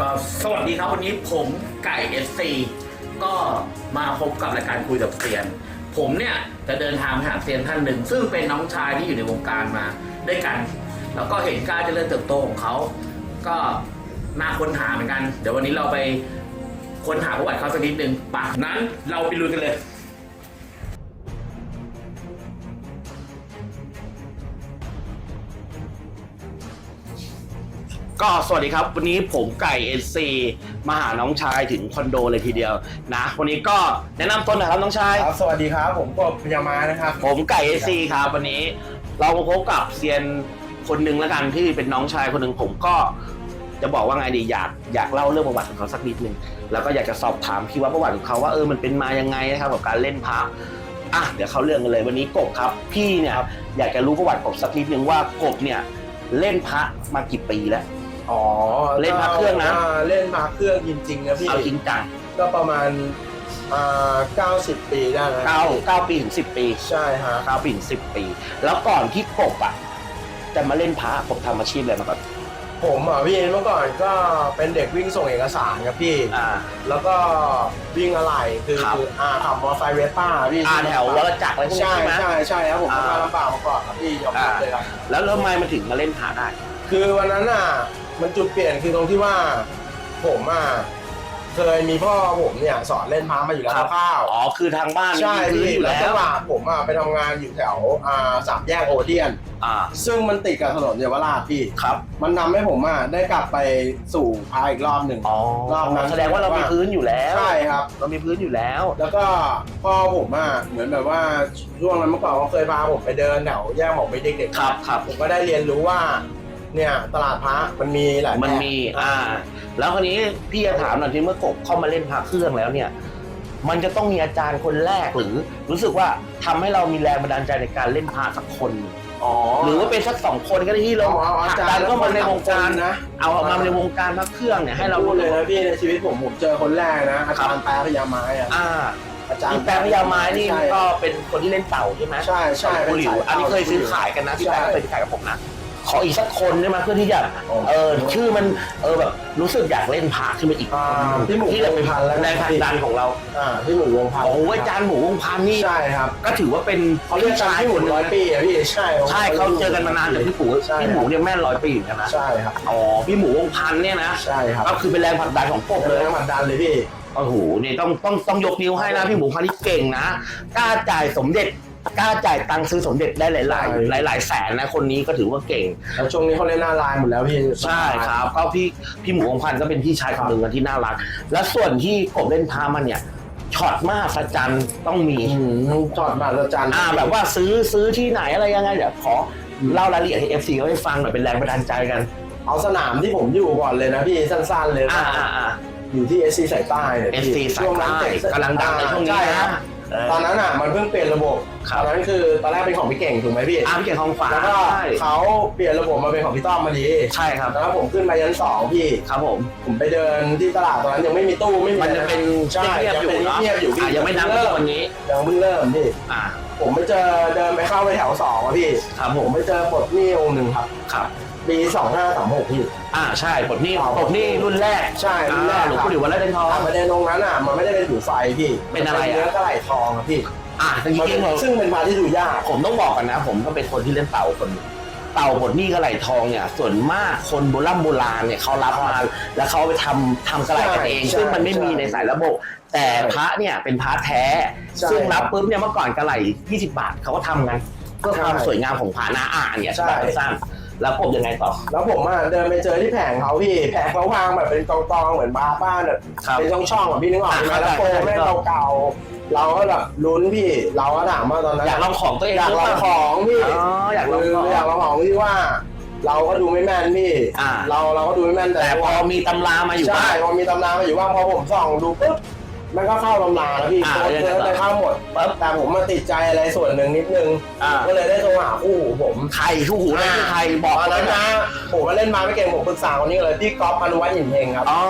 ก็สวัสดีครับวันนี้ผมไก่เอสซีก็มาพบกับรายการคุยกับเซียน ผมเนี่ยจะเดินทางไปหาเซียนท่านหนึ่ง ซึ่งเป็นน้องชายที่อยู่ในวงการมาด้วยกัน แล้วก็เห็นการเจริญเติบโตของเขา ก็น่าค้นหาเหมือนกัน เดี๋ยววันนี้เราไปค้นหาประวัติเขาสักนิดนึงปะนั้นเราไปลุยกันเลย ก็สวัสดีครับ วันนี้ผมไก่เอซีมาหาน้องชายถึงคอนโดเลยทีเดียวนะ วันนี้ก็แนะนำตัวหน่อยครับน้องชาย ครับสวัสดีครับผมกบพยามานะครับผมไก่เอซีครับวันนี้เรามาพบกับเซียนคนหนึ่งแล้วกันที่เป็นน้องชายคนหนึ่งผมก็จะบอกว่าไงดีอยากอยากเล่าเรื่องประวัติของเขาสักนิดนึงแล้วก็อยากจะสอบถามพี่ว่าประวัติของเขาว่าเออมันเป็นมายังไงนะครับกับการเล่นพระอะเดี๋ยวเขาเรื่องกันเลยวันนี้กบครับ พี่เนี่ยครับอยากจะรู้ประวัติกบสักนิดนึงว่ากบเนี่ยเล่นพระมากี่ปีแล้ว อ๋อเล่นพระเครื่องนะาเล่นพระเครื่องจริงๆนะพี่เอาจริงจังก็ประมาณอ่า90ปีได้นะเก้าเก้าปีถึงสิบปี ใช่ฮะเก้าปีถึงสิบปี แล้วก่อนที่กบอะจะมาเล่นพระผมทำอาชีพอะไรมาก่อนผมอะพี่เมื่อก่อนก็เป็นเด็กวิ่งส่งเอกสารครับพี่ อ่า แล้วก็วิ่งอะไรคือครับอ่าขับมอเตอร์ไซค์เวสป้าพี่อ่าแถววัลจักรอะไรพวกนี้ใช่ใช่ไหม ใช่ใช่ครับผมอ่า ทำงานลำบากมาก่อนครับพี่ยอมรับเลยครับ แล้วแล้วทำไมมันถึงมาเล่นพระได้ คือวันนั้นอะ มันจุดเปลี่ยนคือตรงที่ว่า ผมอะเคยมีพ่อผมเนี่ย สอนเล่นพามาอยู่แล้วครับคร่าวอ๋อคือทางบ้านใช่มีพื้นพี่อยู่แล้วแล้จัวงหวะผมอะไปทำงานอยู่แถวอ่าสามแยกโอเดียน อ่าซึ่งมันติดกับถนนเยาวราชพี่ ครับมันทำให้ผมอะได้กลับไปสู่พาอีกรอบหนึ่ง อ๋อรอบนั้น แสดงว่าเรามีพื้นอยู่แล้ว ใช่ครับ เรามีพื้นอยู่แล้ว แล้วก็พ่อผมอะเหมือนแบบว่าช่วงนั้นเมื่อก่อนเขาเคยพาผมไปเดินแถวแยกหมอกไปเด็กๆ ครับครับ ผมก็ได้เรียนรู้ว่า เนี่ยตลาดพระมันมีหลายแบบมันมีอ่า แล้วคราวนี้พี่จะถามหน่อยที่เมื่อกบเข้ามาเล่นพระเครื่องแล้วเนี่ย มันจะต้องมีอาจารย์คนแรกหรือ รู้สึกว่าทำให้เรามีแรงบันดาลใจในการเล่นพระสักคนหนึ่งอ๋อหรือว่าเป็นสักสองคนก็ได้ที่เราอ๋อผอาลักจารดันย์เข้ามาในวงการนะ เอาออกมาในวงการพระเครื่องเนี่ยให้เราพูดเลยนะพี่ในชีวิตผมผมเจอคนแรกนะอาครัจารบย์แปรพยาไม้อะอ่าอาจารย์ที่แปลพยาไม้นี่ใช่ก็เป็นคนที่เล่นเต่าใช่ไหมใช่ใช่คุณหลิวเป็นสายอันนี้เคยซื้อขายกันนะที่แปลเคยซื้อขายกับผมนะ ขออีกสักคนได้ไหมเพื่อที่จะเออชื่อมันเออแบบรู้สึกอยากเล่นพาขึ้นมาอีกอ่าพี่หมูที่จะเป็นวงพันธ์แล้วแรงผลักดันของเราอ่าพี่หมูวงพันธ์โอ้ยอาจารย์หมูวงพันธ์นี่ใช่ครับก็ถือว่าเป็นเขาเรียกกันพี่หมูคนหนึ่งร้อยนะปีอะพี่ใช่ใช่เขาเจอกันมานานแต่พี่หมูใช่พี่หมูเนี่ยแม่นร้อยปีเหมือนกันนะใช่ครับอ๋อพี่หมูวงพันธ์เนี่ยนะใช่ครับก็คือเป็นแรงผลักดันของกบเลเลยยมันดันเลยพี่ โอ้โหนี่ต้องต้องต้องยกนิ้วให้นะพี่หมูพันธุ์นี่เก่งนะกล้าจ่ายสมเด็จ กล้าจ่ายตังค์ซื้อสมเด็จได้หลายหลายใช่หลายหลาย ๆ แสนนะคนนี้ก็ถือว่าเก่ง แล้วช่วงนี้เขาเล่นหน้าลายหมดแล้วพี่ใช่ครับก็พี่พี่หมูวงพันธ์ก็เป็นพี่ชายคนหนึ่งนะที่น่ารัก และส่วนที่กบเล่นพามันเนี่ยช็อตมากสัจจันต้องมีอืมจอดมาแล้วจันอ่าแบบว่าซื้อซื้อที่ไหนอะไรยังไงเดี๋ยวขอเล่ารายละเอียดให้เอฟซีเขาให้ฟังหน่อยเป็นแรงบันดาลใจกันเอาสนามที่ผมอยู่ก่อนเลยนะพี่สั้น ๆ เลยอ่าอ่าอ่าอยู่ที่เอซีสายใต้เนี่ยเอฟพี่ซีสายช่วงนั้นใต้เตะกำลังดังในช่วงนี้ใช่ครันะบเออ ตอนนั้นอะมันเพิ่งเปลี่ยนระบบครัตบอนนั้นคือตอนแรกเป็นของพี่เก่งถูกไหมพี่อ่าพี่เก่งทองฝาแล้วก็ใช่เขาเปลี่ยนระบบมาเป็นของพี่ต้อมมาดีใช่ครับแล้วผมขึ้นมายันสองพี่ครับผมผมไปเดินที่ตลาดตอนนั้นยังไม่มีตู้ไม่มีมันจะเป็นใช่เงียบๆอยู่เนาะเงียบๆอยู่พี่อะยังไม่ดังเริ่เท่ามวันนี้ยังเพิ่งเริ่มพี่อ่าผมไปเจอเดินไปเข้าไปแถวสองอะพี่ครับผผมมไปเจอปลดหนี้องค์หนึ่งครับครับ ปีสองห้าสามหกพี่ อ่าใช่ปลดหนี้อ๋อ ปลดหนี้รุ่นแรกใช่รุ่นแรกอ่าหลวงครับปู่หลิววัดไร่เดนทอง แต่ประเด็นตรงนั้นอะมันไม่ได้เป็นถือไฟพี่เป็นอะไรอะเนื้อกระไหล่ทองครับพี่อ่าจริงๆเราซึ่งเป็นพาที่ดูยาก ผมต้องบอกกันนะ ผมก็เป็นคนที่เล่นเต่าคนหนึ่งเต่าปลดหนี้กระไหลทองเนี่ย ส่วนมากคนโบราณโบราณเนี่ยเขารับมา แล้วเขาเอาไปทำทำกระไหลกันเอง ใช่ซึ่งมันไม่ใช่มีในสายระบบ แต่พระเนี่ยเป็นพระแท้ ใช่ซึ่งรับปุ๊บเนี่ยเมื่อก่อนกระไหล20 บาทเขาก็ทำกันเพื่อความใช่สวยงามของพระนะอ่าเนี่ยใช่ แบบสั้น แล้วกบยังไงต่อ แล้วผมอะเดินไปเจอที่แผงเขาพี่ แผงเขาวางแบบเป็นกองๆเหมือนบาร์บ้านแบบครับเป็นช่องๆอะพี่นึกออกไหมอ่าแล้วโปรเข้าใจแม่งเก่าๆเราก็แบบลุ้นพี่ เราก็ถามว่าตอนนั้นอยากลองของตัวเองอยากลองหรืเปขล่าองพี่ อ๋ออยากลองคือของ อยากลองของที่ว่า เราก็ดูไม่แม่นพี่อ่า เราเราก็ดูไม่แม่นแต่แต่พอมีตำรามาอยู่ใช่บ้าง พอมีตำรามาอยู่ว่างพอผมส่องดูปุ๊บ มันก็เข้าตำราแล้วพี่อ่าโค้ดแล้วยังไงเจอต่อไปเข้าหมดปั๊บแต่ผมมาติดใจอะไรส่วนหนึ่งนิดนึงอ่า ก็เลยได้โทรหาคู่หูผมใครทูหูนั่นคือใครบอกตอนนั้นนะนะผมมาเล่นมาไม่เก่งผมปรึกษาคนนี้เลยพี่ก๊อฟพานุวัฒน์หินเฮงครับ อ๋อ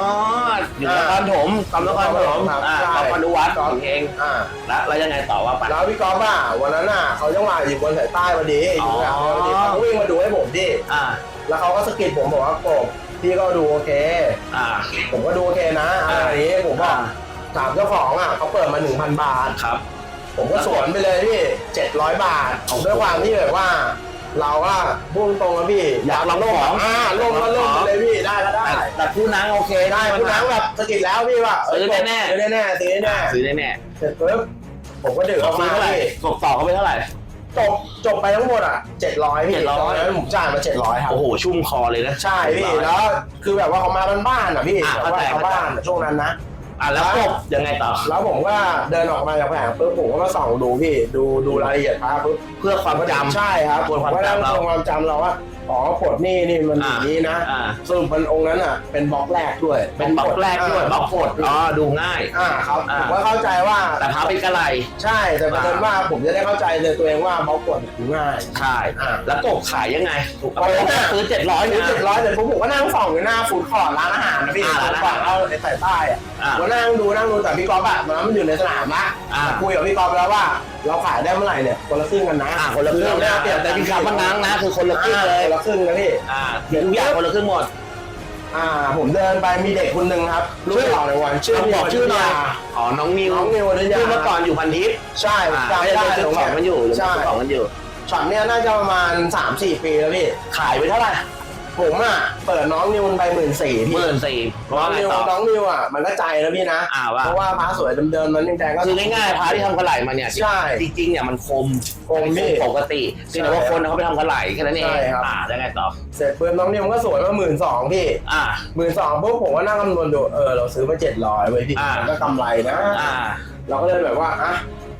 อยู่นครถมกำนครถมครับอ่าใช่ กำพนุวัฒน์ก๊อฟเองอ่าแล้วแล้วยังไงต่อว่าปัดแล้วพี่ก๊อฟอะวันนั้นอะเขาจังหวะอยู่บนสายใต้พอดีอ๋ออยู่แถวพอดีเขาก็วิ่งมาดูให้ผมดิอ่า แล้วเขาก็สะกิดผมบอกว่าโกบพี่ก็ดูโอเค อ่า ผมก็ดูโอเคนะอะไรอย่างนี้ผมบอกอ่า ถามเจ้าของอะเขาเปิดมาหนึ่งพันบาท ครับ ผมก็สวนไปเลยพี่เจ็ดร้อยบาทโอ้โหด้วยความที่แบบว่า เราก็พุ่งตรงๆนะพี่อยากลองของ อ่าลงก็ลงไปเลยพี่ได้ก็ได้แต่แต่ผู้นังโอเคได้คุณนังแบบสะกิดแล้วพี่ว่าซื้อแน่ๆ ซื้อแน่ๆซื้อแน่ซื้อแน่ๆเสร็จปุ๊บผมก็ดื่มๆออกซื้มาอเท่าไหร่พี่กบต่อเขาไปเท่าไหร่ จบจบไปทั้งหมดอะเจ็ดร้อยพี่700 ตอนนั้นผมจ่ายมาเจ็ดร้อยครับ โอ้โห ชุ่มคอเลยนะ ใช่พี่แล้วคือแบบว่าเขามาบ้านๆอะพี่อ่าแบบว่าเข้าใจ ชาวบ้านอะช่วงนั้นนะ อะแล้วกบยังไงต่อ แล้วผมก็เดินออกมาจากแผงปุ๊บผมก็มาส่องดูพี่ ดูดูรายละเอียดพระปุ๊บเพื่อความจำใช่ครับทวนความก็นั่งจำเราทวนความจำเราว่า อ๋อกดนี่นี่มันออ่าย่างนี้นะอ่า สรุปมันองค์นั้นอะ เป็นบล็อกแรกด้วยเป็นบล็อกแรกด้วยบล็อกกดอ๋อดูง่าย อ่าครับอ่า ผมก็เข้าใจว่าแต่พาเป็นกระไรใช่แต่ประเด็นว่าผมจะได้เข้าใจในตัวเองว่าบล็อกกดถึงง่าย ใช่อ่าแล้วกบขายยังไงถูกตอนนั้นน่ะซื้อเจ็ดร้อยซื้อนะเจ็ดร้อยแต่ผมผมก็นั่งส่องอยู่หน้าฟูดคอร์ทร้านอาหารนะพี่อ่าฟูดคอร์ทเราในสายใต้อะอ่า ผมก็นั่งดูนั่งดูแต่พี่กอล์ฟอะตอนนั้นมันอยู่ในสนามละอ่า คุยกับพี่กอล์ฟแล้วว่า เราขายได้เมื่อไหร่เนี่ยคนละครึ่งกันนะอ่าคนละครึ่งนะเปลี่ยนแต่ที่คำว่านังนะ คือคนละครึ่งเลยคนละครึ่งนะพี่อ่าเดี๋ยวทุกอย่างคนละครึ่งหมด อ่า ผมเดินไปมีเด็กคนหนึ่งครับรู้ข่าวในวันชื่อต้องบอกชื่อหน่อยนิวอ๋อน้องนิวน้องนิวอนุญาที่เมื่อก่อนอยู่พันทิพย์ใช่อ่าจำไม่ได้ได้ซื้อของกันอยู่ใช่ซื้อของกันอยู่ช็อตเนี้ยน่าจะประมาณ3-4ปีแล้วพี่ขายไปเท่าไหร่ ผมอะเปิดน้องนิวไปหมื่นสี่หพี่มื่นสี่เพราะน้อว่างไงนิวต่อ น้องนิวอะมันก็ใจแล้วพี่นะอ่าว่า เพราะว่าพระสวยเดิมๆมันยังแดงก็ คือง่ายๆพาที่ทำกระไหลมาเนี่ยใช่จริงๆเนี่ยมันคมคมพี่ปกติเพียงแต่ว่าคนเขาไปทำกระไหลแค่นั้นเองใช่ครับ อ่าได้ไงต่อเสร็จปืนน้องนิวมันก็สวยมาหมื่นสองพี่อ่า หมื่นสองปุ๊บผมก็นั่งคำนวณดูเออเราซื้อมาเจ็ดร้อยไว้ยพี่อ่ามัมันก็กำไรนะ อ่า เราก็เลยแบบว่าอะ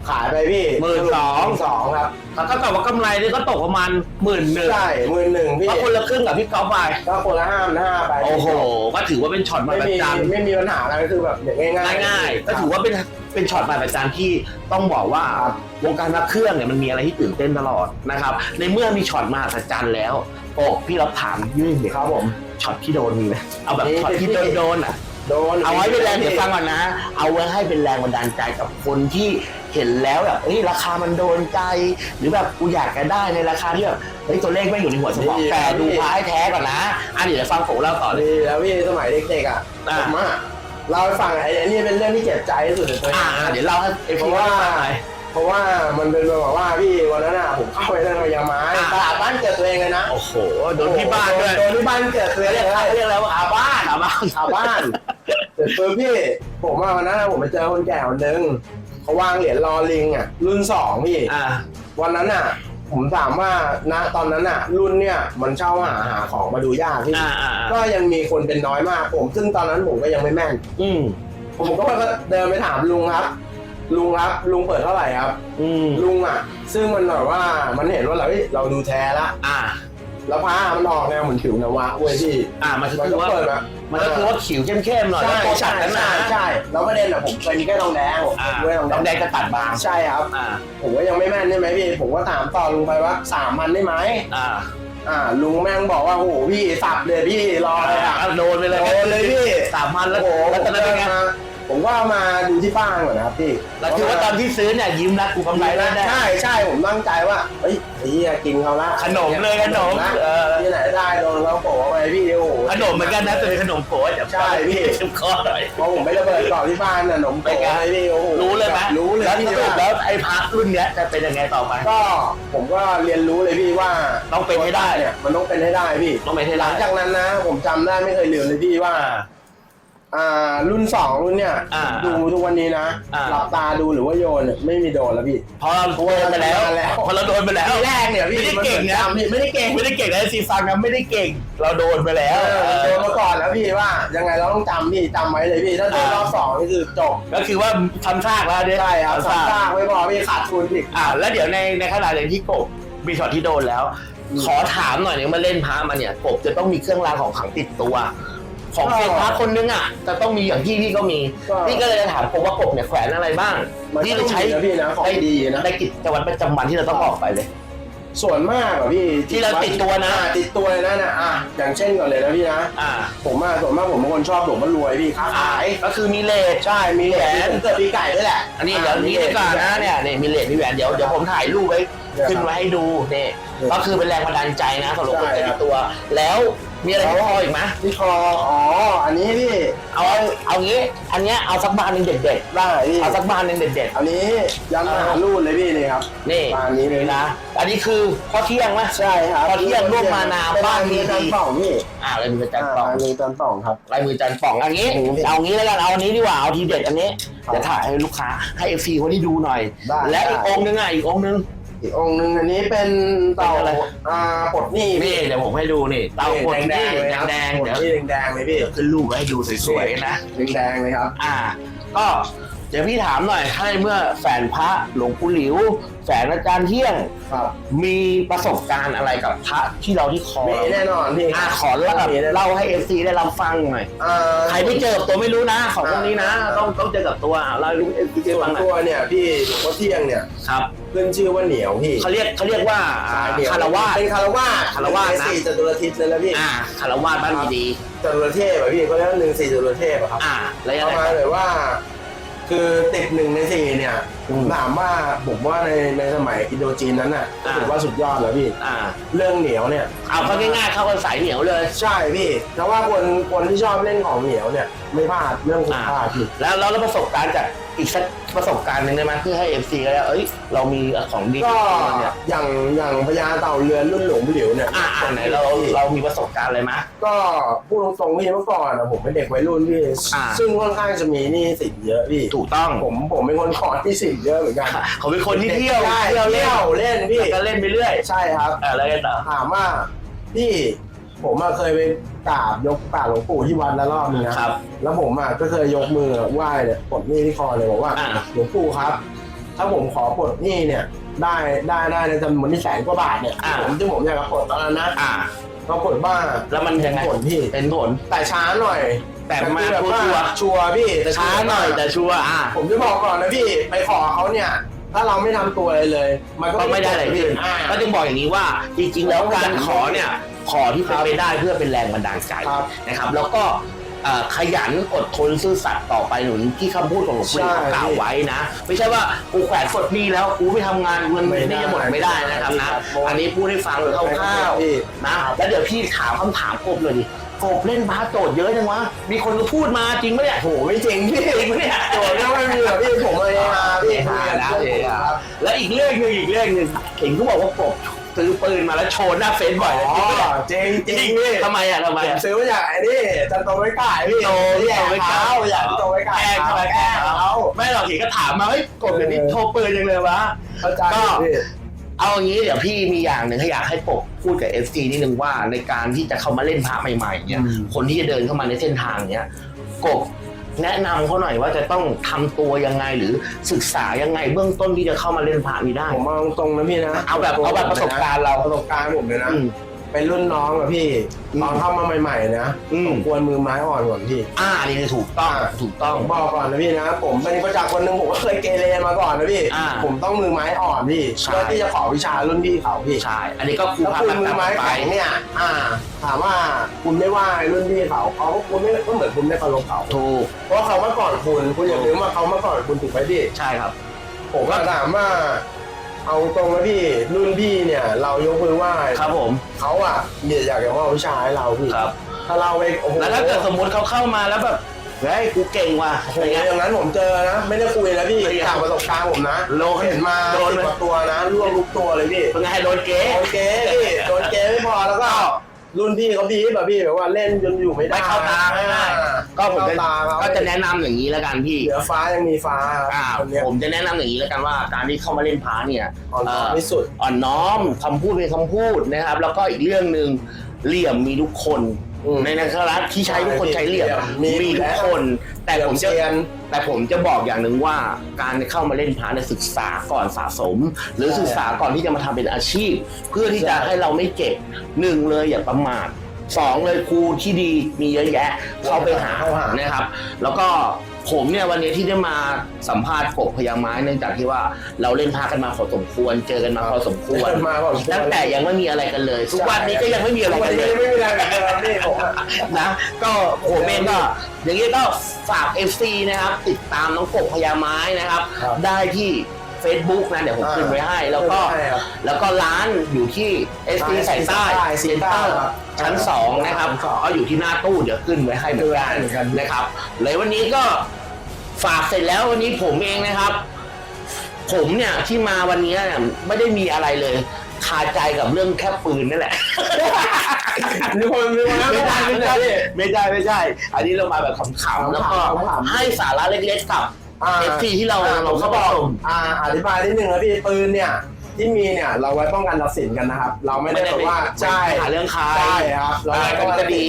ขายไปพี่หมื่นสองสองครับแล้วก็กลับว่ากำไรนี่ก็ตกประมาณหมื่นหนึ่งใช่หมื่นหนึ่งพี่ก็คนละครึ่งกับพี่ก๊อฟไปก็คนละห้าพันห้าไปโอ้โห ก็ถือว่าเป็นช็อตมาไม่ประมีจำ ไม่มีปัญหาอะไรคือแบบอย่างง่ายๆง่ายๆ ก็ถือว่าเป็นเป็นช็อตมาประจำที่ต้องบอกว่าครับวงการนักเครื่องเนี่ยมันมีอะไรที่ตื่นเต้นตลอดนะครับ ในเมื่อมีช็อตมาประจำแล้วโอ้พี่รับถามยื่นเดี๋ยวครับผม ช็อตที่โดนมีไหมเอาแบบมีช็อตที่โดนโดนๆอะ โดนเอาไว้เป็นแรงเดี๋ยวฟังก่อนนะ เอาไว้ให้เป็นแรงบันดาลใจกับคนที่ เห็นแล้วแบบเฮ้ยราคามันโดนใจ หรือแบบกูอยากจะได้ในราคาที่แบบเฮ้ยตัวเลขไม่อยู่ในหัวสมองแต่ดูพายแท้ก่อนนะอันนี้เดี๋ยวฟังผมเล่าต่อเลย ดีแล้วพี่สมัยเด็กๆอะอ่าผมอะเล่าให้ฟังไอ้ไอ้นี่เป็นเรื่องที่เจ็บใจที่สุดในตัวเองอ่านะเดี๋ยวเล่าให้ไอเพพี่ราะว่าฟังหน่อยเพราะว่ามันเป็นแบบว่าพี่วันนั้นอะผมเข้าไปในระยาไม้อ่า ตลาดบ้านเกิดตัวเองเลยนะโอ้โหโดนที่บ้านด้วยโดนที่บ้านเกิดตัวเองเรียกเลย เรียกอะไรว่าอาบ้านอาบ้าน ชาวบ้าน เสร็จปุ๊บพี่ผมว่าวันนั้นอะผมไปเจอคนแก่คนหนึ่ง เขาวางเหรียญรอลิงอะ รุ่นสองพี่ อ่า วันนั้นอะ ผมถามว่าณตอนนั้นอะ รุ่นเนี่ยมันเช่าหาหาของมาดูยากพี่ อ่าอ่าก็ยังมีคนเป็นน้อยมากผม ซึ่งตอนนั้นผมก็ยังไม่แม่น อืมผมก็เดินไปถามลุงครับ ลุงครับลุงเปิดเท่าไหร่ครับ อืมลุงอะ ซึ่งมันแบบว่ามันเห็นว่าเราเฮ้ยเราดูแท้ละ อ่า แล้วผ้ามันออกแนวเหมือนผิวนวะเว้ยพี่อ่ามันก็มันคือก็ว่าเปิดมามันก็คือว่าขิวเข้มๆหน่อยใช่แล้วตัวฉัใช่ดนั้นใช่นะใช่แล้วประเด็นอะผมเคยมีแค่ทองแดงผมอ่าด้วยทองต้องแดแดงงจะตัดบาง ใช่ครับ อ่าผมก็ยังไม่แม่นใช่ไหมพี่ ผมก็ถามต่อลุงไปว่าสามพันได้ไหมอ่าอ่า ลุงแม่งบอกว่าโอ้โหพี่สับเลยพี่รอเลยอะ อ่าโดนไปเลยโดนเลยพี่ สามพันแล้วโอ้โหแล้วตอนนั้นเป็นไง ผม ก็เอามาดูที่บ้านก่อนนะครับพี่แล้วคือว่าตอนที่ซื้อเนี่ยยิ้มแล้วกูกำไรแล้วได้ ใช่ใช่ผมตั้งใจว่าเฮ้ยไอ้เหี้ยกินเขาละขนมเลยขนมนะเออ ที่ไหนได้โดนเขาโผล่ไปพี่โอ้โหขนมเหมือนกันนะแต่เป็นขนมโผล่เดี๋ยวใช่พี่ชิมคอหน่อยพอผมไประเบิดต่อที่บ้านน่ะขนมโผล่ไปพี่โอ้โหรู้เลยไหมรู้เลยแล้วพี่สรุปว่าแล้วไอ้พักรุ่นเนี้ยจะเป็นยังไงต่อไปก็ผมก็เรียนรู้เลยพี่ว่าต้องเป็นให้ได้เนี่ยมันต้องเป็นให้ได้พี่ต้องไม่ให้หได้ลังจากนั้นนะ ผมจำได้ไม่เคยลืมเลยพี่ว่า อ่าอ่ารุ่นสองรุ่นเนี่ยอ่าดูทุกวันนี้นะอ่า หลับตาดูหรือว่าโยนเนี่ยไม่มีโดนแล้วพี่พอเราโดนไปแล้วโดนแล้วพอเราโดนไปแล้ว ทีแรกเนี่ยพี่ไม่ได้เก่งนะ มันหมือจำพี่ไม่ได้เก่งไม่ได้เก่งนะซีซังนะไม่ได้เก่ง เราโดนไปแล้วเออโดนมาก่อนแล้วพี่ว่า ยังไงเราต้องจำพี่จำไว้เลยพี่ถ้าโดนรอบสองนี่คือจบก็คือว่าทำซากแล้วเนี่ยใช่ครับทำสาซามกซากไม่พอพี่ขาดทุนอีก อ่าแล้วเดี๋ยวในในขณะเดียวที่กบมีช็อตที่โดนแล้ว อืม ขอถามหน่อยเนี่ยมาเล่นพระมาเนี่ยกบจะต้องมีเครื่องรางของขลังติดตัว ของเซียนพระคนนึงอะจะต้องมีอย่างที่พี่ก็มีก็ พี่ก็เลยจะถามกบว่ากบเนี่ยแขวนอะไรบ้างมันที่ก็เราต้องใช้มีนะพี่นะของดีนะในกิจวัตรประจำวันที่เราต้องออกไปเลย ส่วนมากอะพี่ที่เราติดตัวนะ อ่าติดตัวเลยนะนะอะอย่างเช่นก่อนเลยนะพี่นะ อ่าผมอะส่วนมากผมเป็นคนชอบหลวงพ่อรวยพี่ค้าขายก็คือมีเลทใช่มีแหวนผมเกิดปีไก่ด้วยแหละอันนี้เดี๋ยวนี้ดีกว่านะเนี่ยนี่มีเลทมีแหวนเดี๋ยวเดี๋ยวผมถ่ายรูปไว้เนี่ยขึ้นไว้ให้ดูนี่ก็คือเป็นแรงบันดาลใจนะสำหรับคนใช่ติครัดบตัว แล้ว มีอะไรที่คออีกไหมที่คออ๋อ อันนี้พี่เอาเอางี้ อันเนี้ยเอาสักบานหนึ่งเด็ดได้พี่ๆเอาสักบานหนึ่งเด็ด อันนี้ยันมหาลูดเลยพี่นี่ครับๆนี่บานนี้เลยนะอันนี้คือพ่อเที่ยงไหม ใช่ครับพอเที่ยงร่วมมานานบ้านมีมีดีจันป่องพี่อ่าลายมือจันอ่าป่องมีจันป่องครับ ลายมือจันป่องอันนี้ โอ้โหเอางี้แล้วกัน เอาอันนี้ดีกว่า เอาทีเด็ดอันนี้ครับเดี๋ยวถ่ายให้ลูกค้าให้เอฟซีคนที่ดูหน่อย ได้และอีกได้ องค์นึงอะอีกองค์นึง อีกองค์หนึ่งอันนี้เป็นเต่าเป็นอะไร อ่าปลดหนี้นี่เดี๋ยวผมให้ดูนี่เตาปนแดนี่งๆเลยครับแดงปๆลดเดี๋ยวหนี้แดงๆเลยพี่ขึ้นรูปไว้ให้ดูสวยๆนะ แดงๆเลยครับ อ่า ก็เดี๋ยวพี่ถามหน่อยให้เมื่อแฝนพระหลวงปู่หลิว แฝนอาจารย์เที่ยง ครับมีประสบการณ์อะไรกับพระที่เราที่คอมีแน่นอนพี่อ่าขอเล่ามีแน่นอนเล่าให้เอฟซีได้รับฟังหน่อยอ่าใครไม่เจอกับตัวไม่รู้นะของพวกนี้นะต้องต้องเจอกับตัวอะเล่าให้เอฟซีส่วฟันงหน่ตัอวยเนี่ยพี่หลวงพ่อเที่ยงเนี่ยครับขึ้นชื่อว่าเหนียวพี่เขาเรียกเขาเรียกว่าอ่าสายเหนียวคารวาส เป็นคารวาสคารวาสนะหงในสี่จตุรทิศเลยนะพี่อ่าคารวาสบ้านดีจตุรเทพอะพี่เขาเรียกว่าหนึ่งสี่จตุรเทพอะครับ ๆอ่าแล้วยังประไงมาณเลยว่า คือติดหนึ่งในสี่เนี่ยอืม ถามว่าผมว่าในในสมัยอินโดจีนนั้นน่ะอ่า ถือว่าสุดยอดแล้วพี่ อ่า เรื่องเหนียวเนี่ยเอาเขาง่ายๆเข้ากันสายเหนียวเลย ใช่พี่แต่ว่าคนคนที่ชอบเล่นของเหนียวเนี่ย ไม่พลาดเรื่องคุณอ่า ภาพพี่แล้วแล้วแล้วประสบการณ์จาก อีกสักประสบการณ์หนึ่งได้ไหมเพื่อให้เอฟซีก็ได้เอ้ยเรามีของดีก็เนี่ยอย่างอย่างพญาเต่าเรือนรุ่นหลวงปู่หลิวเนี่ยอ่าอ่าไหนเราเรามีประสบการณ์อะไรไหมก็พูดตรงๆพี่เมื่อก่อนอะผมเป็นเด็กวัยรุ่นพี่อ่าซึ่งค่อนข้างจะมีหนี้สินเยอะพี่ถูกต้องผมผมเป็นคนขอที่สินเยอะเหมือนกันเขาเป็นคนที่เที่ยวได้เที่ยวเล่นเที่ยวเล่นพี่แล้วก็เล่นไปเรื่อยใช่ครับเออแล้วไงต่อถามว่าพี่ ผมอะเคยไปกราบยกกราบหลวงปู่ที่วัดแล้วรอบนึงนะครับ แล้วผมอะก็เคยยกมือไหว้เนี่ยปลดหนี้ที่คอเลยบอกว่าอ่า หลวงปู่ครับ ถ้าผมขอปลดหนี้เนี่ย ได้ได้ได้ในจำนวนที่แสนกว่าบาทเนี่ยอ่า ผมที่ผมอยากจะปลดตอนนั้นนะอ่าก็ปลดบ้างแล้วมันยังไง ผลพี่ เป็นผล แต่ช้าหน่อยแต่มาคือแบบชัวว่าร์ ชัวร์พี่แต่ๆช้าหน่อยแต่ชัวร์อ่า ผมจะบอกก่อนนะพี่ไปขอเขาเนี่ย ถ้าเราไม่ทำตัวอะไรเลย มันก็ก็ไม่ได้อะไรพี่อ่า ก็จึงบอกอย่างนี้ว่าจริงๆ แล้วการขอเนี่ยขอที่เป็นไปได้เพื่อเป็นแรงบันดาลใจครับ นะครับ แล้วก็เอ่อขยันอดทนซื่อสัตย์ต่อไปหนุนที่คำพูดของหลวงปู่ใช่เขากล่าวไว้นะ ไม่ใช่ว่ากูแขวนกดหนี้แล้วกูไม่ทำงานเงินไม่ได้นี่จะหมดไม่ได้นะครับนะครับอันนี้พูดให้ฟังคร่าวพี่ๆนะแล้วเดี๋ยวพี่ถามคำถามกบเลยดิ กบเล่นบาสโจทย์เยอะจังวะ มีคนก็พูดมาจริงไหมเนี่ยโหไม่จริงพี่จริงไหมเนี่ยโจทย์ก็ไม่มีหรอกพี่ผมเลยมาพี่เฮฮานะคุยเฮกันฮาครับแล้วอีกเรื่องหนึ่งอีกเรื่องหนึ่งเห็นเขาบอกว่ากบซื้อปืนมาแล้วโชว์หน้าเฟซบ่อยเลยอ๋อจริงไหมจริงจริงพี่ทำไมอะทำไมผมอะซื้อมาจากไอ้นี่จันโตไว้ก่ายพี่โตโตไว้ก่ายอยากโตไว้ก่ายแกล้งทำไมแกล้งเขาไม่หรอกเห็นก็ถามมาเฮ้ยกบเดี๋ยวนี้โชว์ปืนยังเลยวะเข้าใจก็พี่ เอาอย่างนี้เดี๋ยวพี่มีอย่างหนึ่งถ้าอยากให้ปกพูดกับ FC นิดนึงว่าในการที่จะเข้ามาเล่นพระใหม่ๆเนี่ยอืมคนที่จะเดินเข้ามาในเส้นทางเนี้ยกบแนะนำเขาหน่อยว่าจะต้องทำตัวยังไงหรือศึกษายังไงเบื้องต้นที่จะเข้ามาเล่นพระนี้ได้ ผมมองตรงนะพี่นะเอาแบบเอาแบบประสบการณ์เรา ประสบการณ์ผมเลยนะ อืม เป็นรุ่นน้องอะพี่อืม ตอนเข้ามาใหม่ๆนะอืมผมควรมือไม้อ่อนก่อนพี่ อ่านี่คือถูกต้องถูกต้อง ผมบอกก่อนนะพี่นะ ผมเป็นประจักษ์คนหนึ่งผมก็เคยเกเรมาก่อนนะพี่อ่าผมต้องมือไม้อ่อนพี่ใช่ เพื่อที่จะขอวิชารุ่นพี่เขาพี่ใช่ อันนี้ก็ครูถ้าพักคุณรักมือษาไม้ไปแข็งเนี่ย อ่า ถามว่าคุณไม่ว่ารุ่นพี่เขาเขาก็คุณไม่ก็เหมือนคุณไม่เคารพเขาถูกเพราะเขามาก่อนคุณคุณอย่าลืมว่าเขามาก่อนคุณถูกไหมพี่ ใช่ครับ ผมก็ถามว่า เอาตรงนะพี่รุ่นพี่เนี่ย เรายกมือไหว้ครับผม เขาอะเนี่ยอยากจะมอบวิชาให้เราพี่ครับ ถ้าเราไปโอ้โหแล้วถ้าเกิดสมมติเขาเข้ามาแล้วแบบเฮ้ยกูเก่งว่ะโอ้โหอะไรอเงี้ยย่างนั้นผมเจอนะ ไม่ได้คุยนะพี่ไม่ได้จากประสบการณ์ผมนะโลเห็นมาโดนสิบไหมกว่าตัวนะร่วงลุกตัวเลยพี่เป็นไงโดนเก๊ โดนเก๊พี่โดนเก๊ไม่พอแล้วก็ รุ่นพี่เขาพีแบบพี่แบบว่าเล่นจนอยู่ไม่ได้ไม่เข้าตาง่ายๆ ก็ผมเข้าจะตาเขาก็จะแนะนำอย่างนี้แล้วกันพี่ เหลือฟ้ายังมีฟ้าอ่าคนเนี้ยผมจะแนะนำอย่างนี้แล้วกันว่าการที่เข้ามาเล่นพาเนี่ยอ่อนเอ่น้ออมที่สุด อ่อนน้อมคำพูดเป็นคำพูดนะครับ แล้วก็อีกเรื่องหนึ่งเหลี่ยมมีทุกคนอืมในนักรัฐที่ใช้ทุกคนใช้เหลี่ยมมีมีทุกคน แต่ผมจะเซียน แต่ผมจะบอกอย่างหนึ่งว่าการเข้ามาเล่นพระเนี่ยศึกษาก่อนสะสม หรือใช่ศึกษาก่อนที่จะมาทำเป็นอาชีพ เพื่อที่จะใช่ให้เราไม่เก็บหนึ่งเลยอย่าประมาท สองเลยครูที่ดีมีเยอะแยะ เข้าไปหาเข้าหานะครับ แล้วก็ผมเนี่ยวันนี้ที่ได้มาสัมภาษณ์กบพยาไม้เนื่องจากที่ว่าเราเล่นพากันมาพอสมควร เจอกันมาพอสมควรเดินมาบอกตั้งแต่ยังไม่มีอะไรกันเลยทุกวันนี้ก็ยังไม่มีอะไรวักันนเลนี้ยไม่มีอะไรกันเลยนี่ผมอะนะก็ผมเองก็อย่างนี้ก็ฝาก FC นะครับ ติดตามน้องกบพญาไม้นะครับครับได้ที่ Facebook นะ เดี๋ยวผมขึ้นไว้ให้ แล้วก็ใช่ครับ แล้วก็ร้านอยู่ที่เอสทีใช่สายใต้สายใต้เซ็นเตอร์ครับชั้นสองนะครับชั้นสอง ก็อยู่ที่หน้าตู้เดี๋ยวขึ้นไว้ให้เหมือนกันเหมือนกันนะครับเลยวันนี้ก็ฝากเสร็จแล้ววันนี้ผมเองนะครับ ผมเนี่ยที่มาวันนี้เนี่ยไม่ได้มีอะไรเลยคาใจกับเรื่องแค่ปืนนั่นแหละมีคนมีคนไม่ได้ไม่ได้ไม่ได้ไม่ได้อันนี้เรามาแบบขำๆแล้วก็ขำๆให้สาระเล็กๆกับอ่า เอฟซีที่เราอ่เราผมเข้าก็มาบอกชมอ่าอธิบายนิดนึงนะพี่ปืนเนี่ยที่มีเนี่ยเราไว้ป้องกันตัดสินกันนะครับ เราไม่ได้แบบว่าใช่หาเรื่องใครใช่ครับเราอ่าไว้เป็นคดี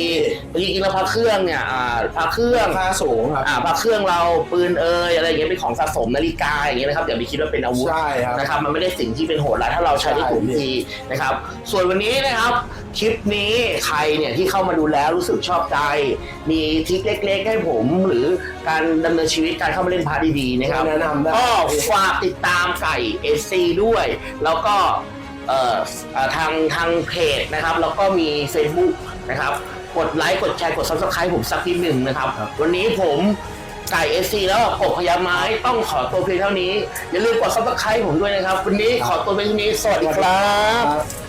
จริงๆแล้วพระเครื่องเนี่ยอ่าพระเครื่องค่าสูงครับอ่าพระเครื่องเราปืนเอยอะไรอย่างเงี้ยเป็นของสะสมนาฬิกาอย่างเงี้ยนะครับอย่าไปคิดว่าเป็นอาวุธใช่ครับนะครับมันไม่ได้สิ่งที่เป็นโหดร้ายถ้าเราใช้ได้ถูกใช่วิธีนะครับ ส่วนวันนี้นะครับ คลิปนี้ใครเนี่ยที่เข้ามาดูแล้วรู้สึกชอบใจ มีทริคเล็ก ๆ ให้ผมหรือการดำเนินชีวิตการเข้ามาเล่นพาร์ทดีๆนะครับแนะนำได้ ก็ฝากติดตามไก่เอซีด้วย แล้วก็เอ่อเอ่อทางทางเพจนะครับ แล้วก็มี Facebook นะครับ กดไลค์กดแชร์กด subscribe ผมสักนิดหนึ่งนะครับ วันนี้ผมไก่เอซีแล้วกบพยาไม้ต้องขอตัวเพียงเท่านี้ อย่าลืมกด subscribe ผมด้วยนะครับ วันนี้ขอตัวเพียงเท่านี้สวัสดีครับ ครับ